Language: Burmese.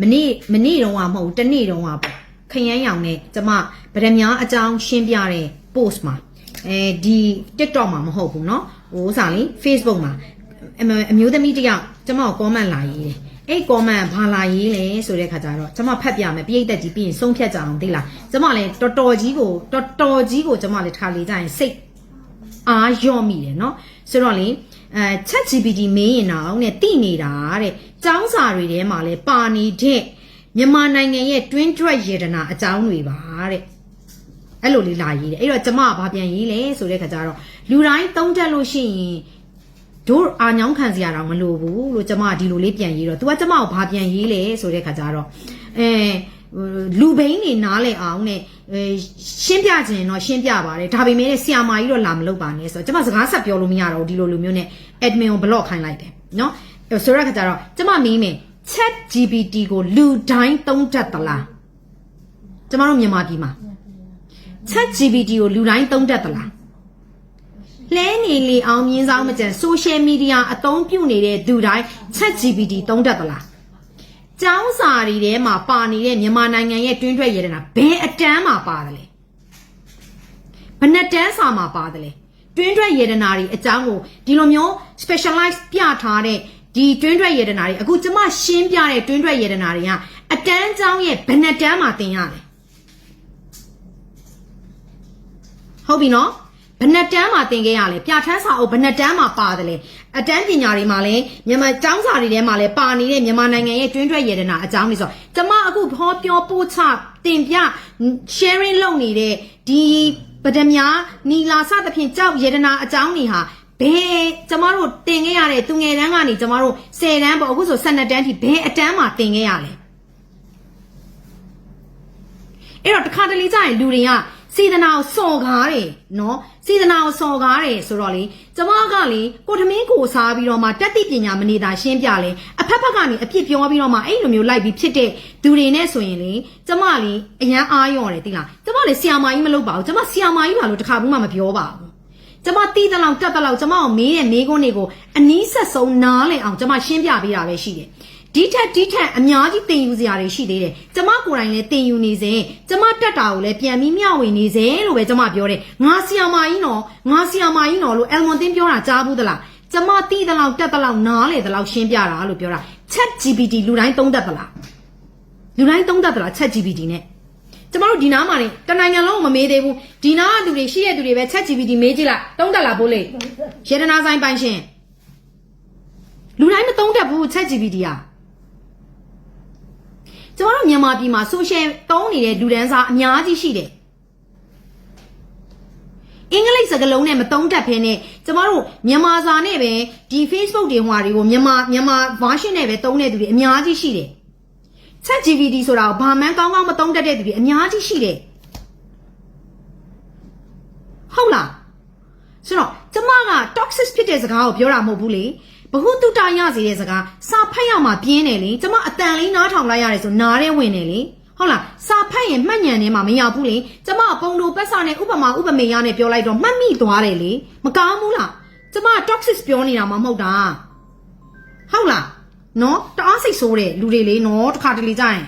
မနေ့မနေ့တုန်းကမဟုတ်ဘူးတစ်နေ့တုန်းကပေါ့ခရမ်းရောင်နဲ့ကျမဗဒမြားအကြောင်းရှင်းပြတဲ့ post မှာအဲဒီ TikTok မှာမဟုတ်ဘူးเนาะဟိုဥစားလေ Facebook မှာအမအမျိုးသမီးတစ်ယောက်ကျမကို comment လာရေးတယ်အဲ့ comment ဘာလာရေးလဲဆိုတဲ့ခါကျတော့ကျမဖတ်ပြမယ်ပြိတ်သက်ကြီးပြီးရင်ဆုံးဖြတ်ကြအောင်သိလားကျမလည်းတော်တော်ကြီးကိုတော်တော်ကြီးကိုကျမလည်းထားလေကြရင်စိတ် အားလျော့မိတယ်เนาะဆိုတော့လေအဲ chat GPT မင်းရင်တော့နဲ့တိနေတာတဲ့ចောင်းစာတွေထဲမှာလဲပါနေတဲ့မြန်မာနိုင်ငံရဲ့ twin threat ရေဒနာအကြောင်းတွေပါတဲ့အဲ့လိုလေးလာရေးတယ်အဲ့တော့ကျမကဘာပြန်ရေးလဲဆိုတဲ့ခါကျတော့လူတိုင်းသုံးတက်လို့ရှိရင်တို့အာညောင်းခံစရာတော့မလိုဘူးလို့ကျမကဒီလိုလေးပြန်ရေးတော့ तू ကကျမကိုဘာပြန်ရေးလဲဆိုတဲ့ခါကျတော့အဲ လူဘိန်းနေနားလဲအောင်နဲ့ရှင်းပြခြင်းတော့ရှင်းပြပါတယ်ဒါပေမဲ့ဆီယာမာကြီးတော့လာမလုပ်ပါနဲ့ဆိုတော့ကျမစကားဆက်ပြောလို့မရတော့ဒီလိုလူမျိုးနဲ့ admin ကို block ခိုင်းလိုက်တယ်နော်ဆိုရခါကျတော့ကျမမင်းမယ် chat gpt ကိုလူတိုင်းသုံးတတ်သလားကျမတို့မြန်မာပြည်မှာ chat gpt ကိုလူတိုင်းသုံးတတ်သလားလဲနေလေအောင်မြင်ဆောင်မကြံ social media အသုံးပြုနေတဲ့သူတိုင်း chat gpt သုံးတတ်သလား ကျောင်းစာတွေထဲမှာပါနေတဲ့မြန်မာနိုင်ငံရဲ့တွင်းထွက်ရတနာဘယ်အတန်းမှာပါတယ်လဲဘယ်နှစ်တန်းစာမှာပါတယ်လဲတွင်းထွက်ရတနာတွေအကြောင်းကိုဒီလိုမျိုး specialize ပြထားတဲ့ဒီတွင်းထွက်ရတနာတွေအခုကျမရှင်းပြတဲ့တွင်းထွက်ရတနာတွေကအတန်းကျောင်းရဲ့ဘယ်နှစ်တန်းမှာသင်ရလဲဟုတ်ပြီနော် ဘယ်နှစ်တန်းမှာသင်ခဲ့ရလဲပြဋ္ဌာန်းစာအုပ်ဘယ်နှစ်တန်းမှာပါတယ်လဲအတန်းပညာတွေမှာလဲမြန်မာကျောင်းစာတွေထဲမှာလဲပါနေတဲ့မြန်မာနိုင်ငံရဲ့တွင်းထွက်ရတနာအကြောင်းတွေဆိုတော့ကျမအခုဟောပြောပို့ချတင်ပြ sharing လုပ်နေတဲ့ဒီပဒမြာနီလာစသဖြင့်ကြောက်ရတနာအကြောင်းတွေဟာဘယ်ကျမတို့တင်ခဲ့ရတဲ့သူငယ်တန်းကနေကျမတို့10တန်းပေါ့အခုဆို12တန်းထိဘယ်အတန်းမှာတင်ခဲ့ရလဲအဲ့တော့တစ်ခါတလေကြာရင်လူတွေကစေတနာကိုစော်ကားတယ်နော် စေတနာကိုစော်ကားတယ်ဆိုတော့လေကျမကလေကိုထမင်းကိုစားပြီးတော့မှတက်တိပညာမနေတာရှင်းပြလဲအဖက်ဖက်ကနေအပြစ်ပြောပြီးတော့မှအဲ့လိုမျိုးလိုက်ပြီးဖြစ်တဲ့သူတွေနဲ့ဆိုရင်လေကျမလေအရန်အားရော့တယ်တိလားကျမလေဆီယာမာကြီးမလုပ်ပါဘူးကျမဆီယာမာကြီးပါလို့တခါဘူးမှမပြောပါဘူးကျမတီးတလောက်တက်တလောက်ကျမကိုမေးတဲ့မေးခွန်းတွေကိုအနီးဆက်ဆုံးနားလည်အောင်ကျမရှင်းပြပေးတာပဲရှိတယ် ဒီထက်ဒီထက်အများကြီးတင်ယူစရာတွေရှိသေးတယ်။ကျမကိုယ်တိုင်လည်းတင်ယူနေစဉ်ကျမတက်တာကိုလည်းပြန်ပြီးမျှဝေနေစဉ်လို့ပဲကျမပြောတယ်။ငါဆီယာမာကြီးနော်ငါဆီယာမာကြီးနော်လို့အယ်မွန်တင်ပြောတာကြားဘူးသလား။ကျမတီးတလောက်တက်တလောက်နားလေတလောက်ရှင်းပြတာလို့ပြောတာ။ Chat GPT လူတိုင်းသုံးတတ်သလား။လူတိုင်းသုံးတတ်သလား Chat GPT နဲ့ကျမတို့ဒီနားမှာနေတနိုင်ငံလုံးကိုမမေးသေးဘူးဒီနားကသူတွေရှိတဲ့သူတွေပဲ Chat GPT မေးကြည့်လိုက်သုံးတတ်လားဘိုးလေးရတနာဆိုင်ပိုင်ရှင်လူတိုင်းမသုံးတတ်ဘူး Chat GPT อ่ะ ကျမတို့မြန်မာပြည်မှာ social သုံးနေတဲ့လူဒန်းစားအများကြီးရှိတယ်အင်္ဂလိပ်စကားလုံးနဲ့မသုံးတတ်ဖ ೇನೆ ကျမတို့မြန်မာစာနဲ့ပဲဒီ Facebook တွေဟွာတွေကိုမြန်မာမြန်မာ version နဲ့ပဲသုံးတဲ့သူတွေအများကြီးရှိတယ် Chat GPT ဆိုတာကိုဘာမှန်းကောင်းကောင်းမသုံးတတ်တဲ့သူတွေအများကြီးရှိတယ်ဟုတ်လားဆိုတော့ကျမက toxic ဖြစ်တဲ့စကားကိုပြောတာမဟုတ်ဘူးလေ ဘ ഹു တုတရစေတဲ့စကားစာဖတ်ရမှာပြင်းတယ်လေကျမအတန်လေးနားထောင်လိုက်ရတယ်ဆိုနားထဲဝင်တယ်လေဟုတ်လားစာဖတ်ရင်မှတ်ညံထဲမှာမရောက်ဘူးလေကျမပုံတူပတ်စာနဲ့ဥပမာဥပမေရနဲ့ပြောလိုက်တော့မှတ်မိသွားတယ်လေမကောင်းဘူးလားကျမ toxic ပြောနေတာမှမဟုတ်တာဟုတ်လားနော်တအားစိတ်ဆိုးတယ်လူတွေလေနော်တစ်ခါတလေကြာရင်